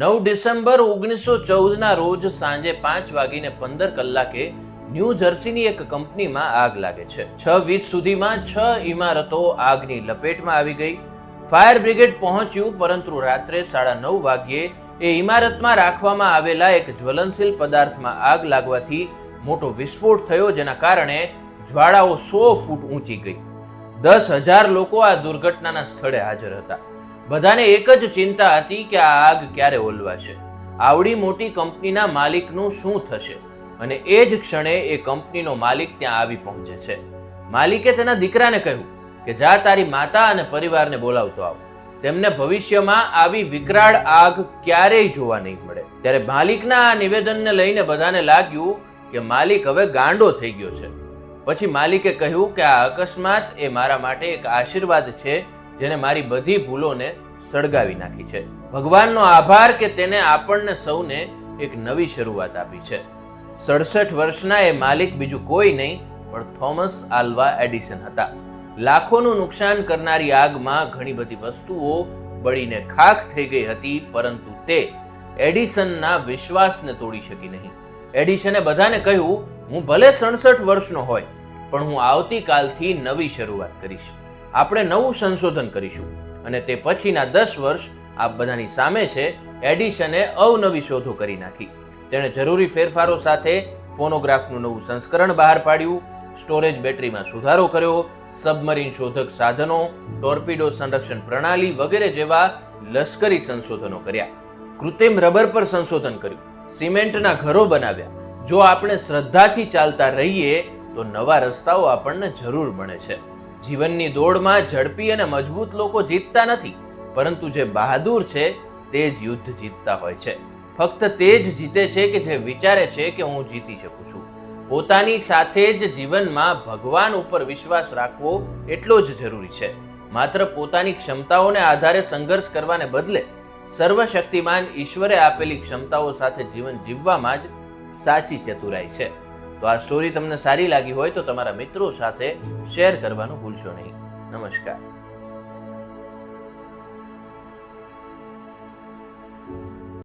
નવ ડિસેમ્બર ઓગણીસો ચૌદના રોજ સાંજે પાંચ વાગીને પંદર કલાકે ન્યૂ જર્સીની એક કંપનીમાં આગ લાગે છે. છ વીસ સુધીમાં છ ઇમારતો આગની લપેટમાં આવી ગઈ. ફાયર બ્રિગેડ પહોંચ્યું, પરંતુ રાત્રે સાડા નવ વાગ્યે એ ઇમારતમાં રાખવામાં આવેલા એક જ્વલનશીલ પદાર્થમાં આગ લાગવાથી મોટો વિસ્ફોટ થયો, જેના કારણે જ્વાળાઓ સો ફૂટ ઊંચી ગઈ. દસ હજાર લોકો આ દુર્ઘટનાના સ્થળે હાજર હતા. બધાને એક જ ચિંતા હતી કે આ આગ ક્યારે ઓલવાશે? આવડી મોટી કંપનીના માલિકનું શું થશે? અને એ જ ક્ષણે એ કંપનીનો માલિક ત્યાં આવી પહોંચે છે. માલિકે તેના દીકરાને કહ્યું કે, જા તારી માતા અને પરિવારને બોલાવતો આવ. તેમને ભવિષ્યમાં આવી વિકરાળ આગ ક્યારેય જોવા નહીં મળે. ત્યારે માલિકના આ નિવેદનને લઈને બધાને લાગ્યું કે માલિક હવે ગાંડો થઈ ગયો છે. પછી માલિકે કહ્યું કે, આ અકસ્માત એ મારા માટે એક આશીર્વાદ છે જેને મારી બધી ભૂલોને સળગાવી નાખી છે. ભગવાનનો આભાર કે તેને આપણને સૌને એક નવી શરૂઆત આપી છે. સડસઠ વર્ષના એ માલિક બીજું કોઈ નહીં, પણ થોમસ આલ્વા એડિસન હતા. લાખોનું નુકસાન કરનારી આગમાં ઘણી બધી વસ્તુઓ બળીને ખાખ થઈ ગઈ હતી, પરંતુ તે એડિસનના વિશ્વાસને તોડી શકી નહીં. એડિસને બધાને કહ્યું, હું ભલે સડસઠ વર્ષનો હોય, પણ હું આવતીકાલથી નવી શરૂઆત કરીશ. આપણે નવું સંશોધન કરીશું. અને તે પછીના દસ વર્ષ આ બધાની સામે છે, એડિશને અવનવી શોધો કરી નાખી. તેણે જરૂરી ફેરફારો સાથે ફોનોગ્રાફનું નવું સંસ્કરણ બહાર પાડ્યું, સ્ટોરેજ બેટરીમાં સુધારો કર્યો, સબમરીન શોધક સાધનો, ટોર્પિડો સંરક્ષણ પ્રણાલી વગેરે જેવા લશ્કરી સંશોધનો કર્યા. કૃત્રિમ રબર પર સંશોધન કર્યું, સિમેન્ટના ઘરો બનાવ્યા. જો આપણે શ્રદ્ધાથી ચાલતા રહીએ, તો નવા રસ્તાઓ આપણને જરૂર મળે છે. જીવનની દોડમાં ઝડપી અને મજબૂત લોકો જીતતા નથી, પરંતુ જે બહાદુર છે તે જ યુદ્ધ જીતતા હોય છે. ફક્ત તે જ જીતે છે કે જે વિચારે છે કે હું જીતી શકું છું. પોતાની સાથે જ જીવનમાં ભગવાન ઉપર વિશ્વાસ રાખવો એટલો જ જરૂરી છે. માત્ર પોતાની ક્ષમતાઓને આધારે સંઘર્ષ કરવાને બદલે સર્વશક્તિમાન ઈશ્વરે આપેલી ક્ષમતાઓ સાથે જીવન જીવવામાં જ સાચી ચતુરાઈ છે. તો આ સ્ટોરી તમને સારી લાગી હોય તો તમારા મિત્રો સાથે શેર કરવાનું ભૂલશો નહીં. નમસ્કાર.